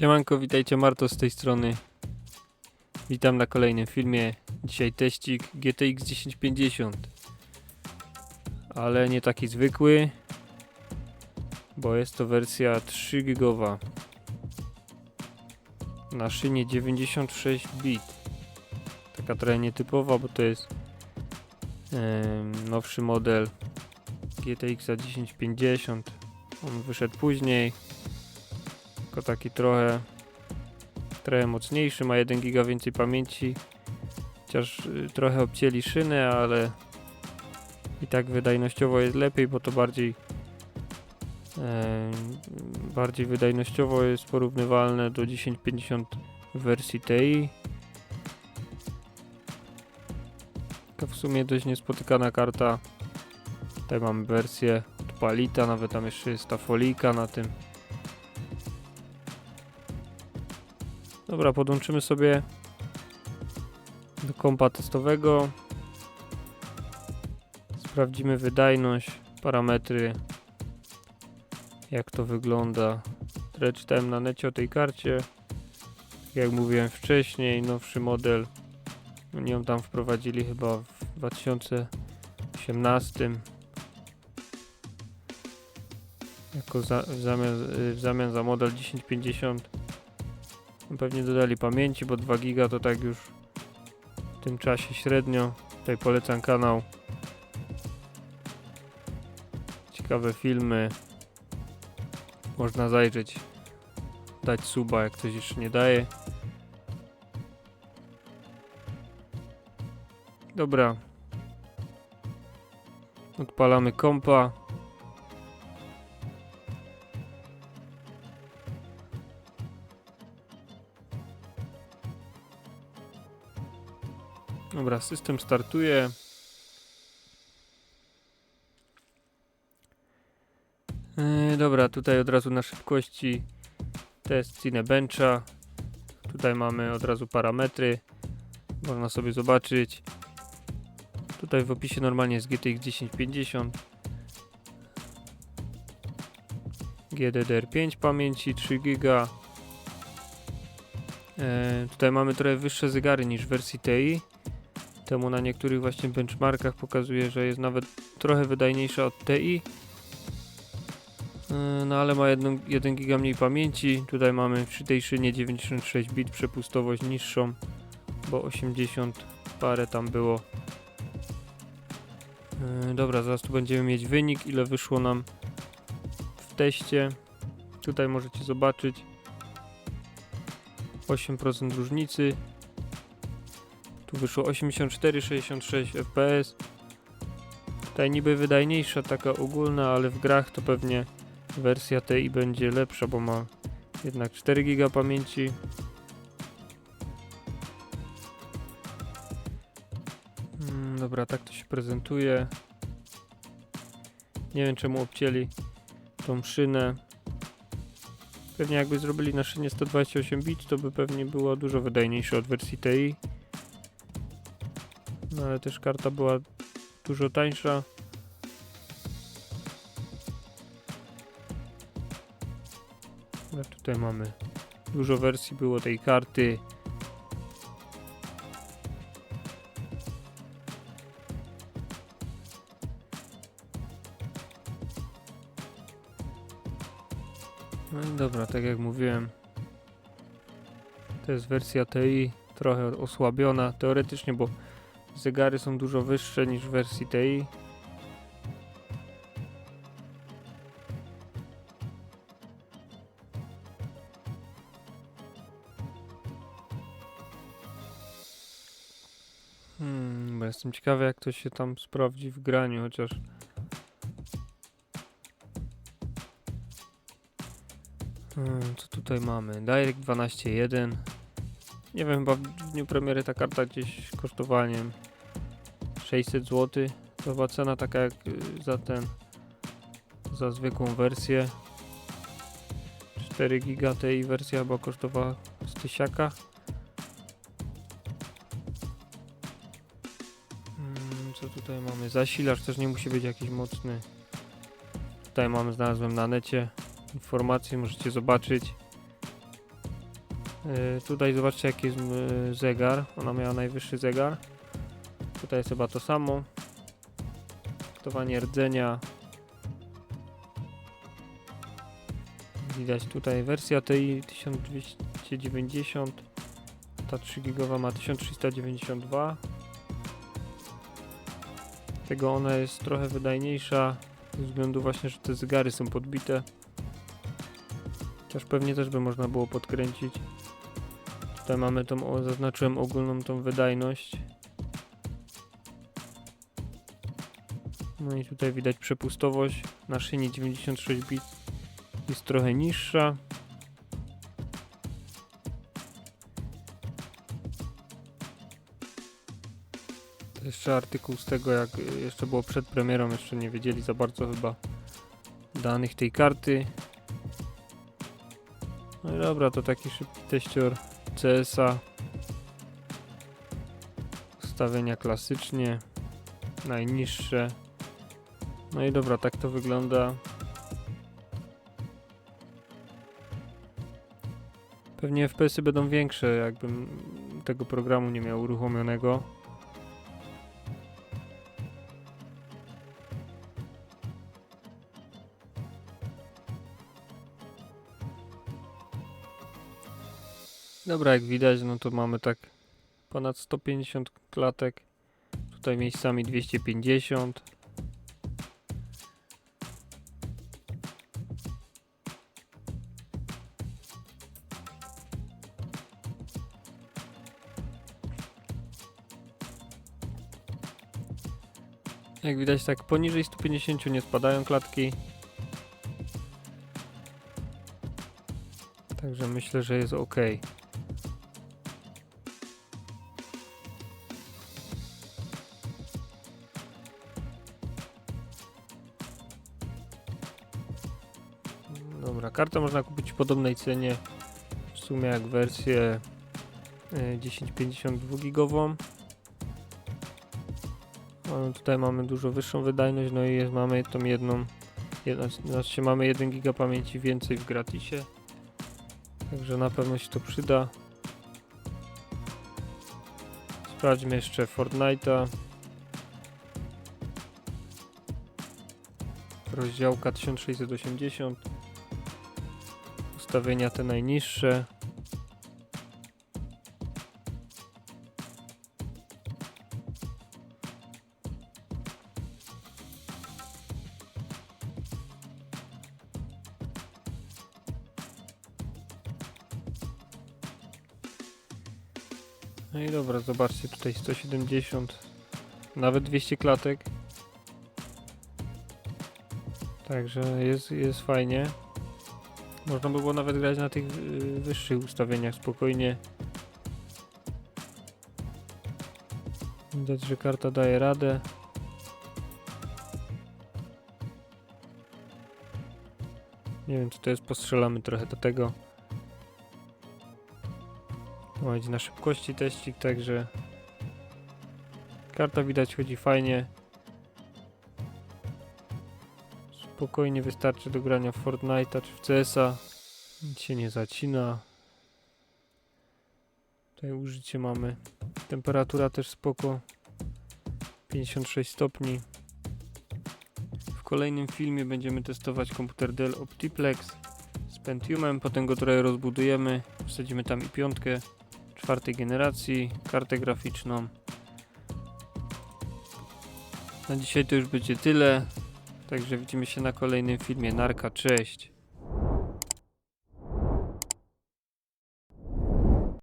Siemanko, witajcie Marto z tej strony. Witam na kolejnym filmie. Dzisiaj teścik GTX 1050. Ale nie taki zwykły, bo jest to wersja 3 gigowa na szynie 96 bit. Taka trochę nietypowa, bo to jest em, nowszy model GTX 1050. On wyszedł później, tylko taki trochę trochę mocniejszy, ma 1 giga więcej pamięci. Chociaż y, trochę obcięli szynę, ale i tak wydajnościowo jest lepiej, bo to bardziej em, bardziej wydajnościowo jest porównywalne do 1050 w wersji TI. To w sumie dość niespotykana karta. Tutaj mamy wersję Palita, nawet tam jeszcze jest ta folika na tym. Dobra, podłączymy sobie do kompa testowego. Sprawdzimy wydajność, parametry, jak to wygląda. Trochę czytałem na necie o tej karcie. Jak mówiłem wcześniej, nowszy model. Oni ją tam wprowadzili chyba w 2018. Jako za, w, zamian, w zamian za model 1050. Pewnie dodali pamięci, bo 2 giga to tak już w tym czasie średnio. Tutaj polecam kanał. Ciekawe filmy. Można zajrzeć. Dać suba, jak ktoś jeszcze nie daje. Dobra. Odpalamy kompa. Dobra, system startuje. Yy, dobra, tutaj od razu na szybkości test Cinebencha. Tutaj mamy od razu parametry. Można sobie zobaczyć. Tutaj w opisie normalnie jest GTX 1050. GDDR5 pamięci 3 GB. E, tutaj mamy trochę wyższe zegary niż w wersji TI. Temu na niektórych właśnie benchmarkach pokazuje, że jest nawet trochę wydajniejsza od TI. E, No ale ma 1, 1 giga mniej pamięci. Tutaj mamy przy tej szynie 96 bit przepustowość niższą, bo 80 parę tam było. E, Dobra, zaraz tu będziemy mieć wynik, ile wyszło nam w teście. Tutaj możecie zobaczyć 8% różnicy. Tu wyszło 84-66 fps. Tutaj niby wydajniejsza, taka ogólna, ale w grach to pewnie wersja tej będzie lepsza, bo ma jednak 4 GB pamięci. Mm, dobra, tak to się prezentuje. Nie wiem czemu obcięli tą szynę. Pewnie jakby zrobili na szynie 128 bit, to by pewnie była dużo wydajniejsza od wersji TI. No ale też karta była dużo tańsza. Tutaj mamy dużo wersji było tej karty. No i dobra, tak jak mówiłem, to jest wersja TI, trochę osłabiona teoretycznie, bo zegary są dużo wyższe niż w wersji TI. Hmm, jestem ciekawy jak to się tam sprawdzi w graniu, chociaż Hmm, co tutaj mamy? Direct 12.1 Nie wiem, chyba w dniu premiery ta karta gdzieś kosztowała, nie wiem, 600 zł. To chyba cena taka jak y, za ten, za zwykłą wersję. 4 giga tej wersja chyba kosztowała z tysiaka. Mm, Co tutaj mamy? Zasilacz też nie musi być jakiś mocny. Tutaj mamy, znalazłem na necie informacje, możecie zobaczyć. Yy, tutaj zobaczcie jaki jest zegar. Ona miała najwyższy zegar. Tutaj jest chyba to samo. Taktowanie rdzenia. Widać tutaj wersja tej 1290. Ta 3 gigowa ma 1392. Tego ona jest trochę wydajniejsza. Ze względu właśnie, że te zegary są podbite. Chociaż pewnie też by można było podkręcić. Tutaj mamy tą, zaznaczyłem ogólną tą wydajność. No i tutaj widać przepustowość na szynie 96 bit jest trochę niższa. Jeszcze artykuł z tego jak jeszcze było przed premierą, jeszcze nie wiedzieli za bardzo chyba danych tej karty. No i dobra, to taki szybki teścior CS-a. Ustawienia klasycznie. Najniższe. No i dobra, tak to wygląda. Pewnie FPS-y będą większe, jakbym tego programu nie miał uruchomionego. Dobra, jak widać, no to mamy tak ponad 150 klatek. Tutaj miejscami 250. Jak widać, tak poniżej 150 nie spadają klatki. Także myślę, że jest ok. Dobra, kartę można kupić w podobnej cenie w sumie jak wersję e, 1052 gigową. Ale tutaj mamy dużo wyższą wydajność, no i jest, mamy tą jedną, jedna, znaczy mamy 1 giga pamięci więcej w gratisie. Także na pewno się to przyda. Sprawdźmy jeszcze Fortnite'a. Rozdziałka 1680. Ustawienia te najniższe. No i dobra, zobaczcie tutaj 170, nawet 200 klatek. Także jest, jest fajnie. Można by było nawet grać na tych y, wyższych ustawieniach spokojnie. Widać, że karta daje radę. Nie wiem, czy to jest, postrzelamy trochę do tego. O, na szybkości teścik, także karta widać chodzi fajnie. Spokojnie wystarczy do grania w Fortnite'a czy w CS-a. Nic się nie zacina. Tutaj użycie mamy. Temperatura też spoko. 56 stopni. W kolejnym filmie będziemy testować komputer Dell Optiplex z Pentiumem. Potem go trochę rozbudujemy. Wsadzimy tam i piątkę czwartej generacji, kartę graficzną. Na dzisiaj to już będzie tyle. Także widzimy się na kolejnym filmie. Narka, cześć.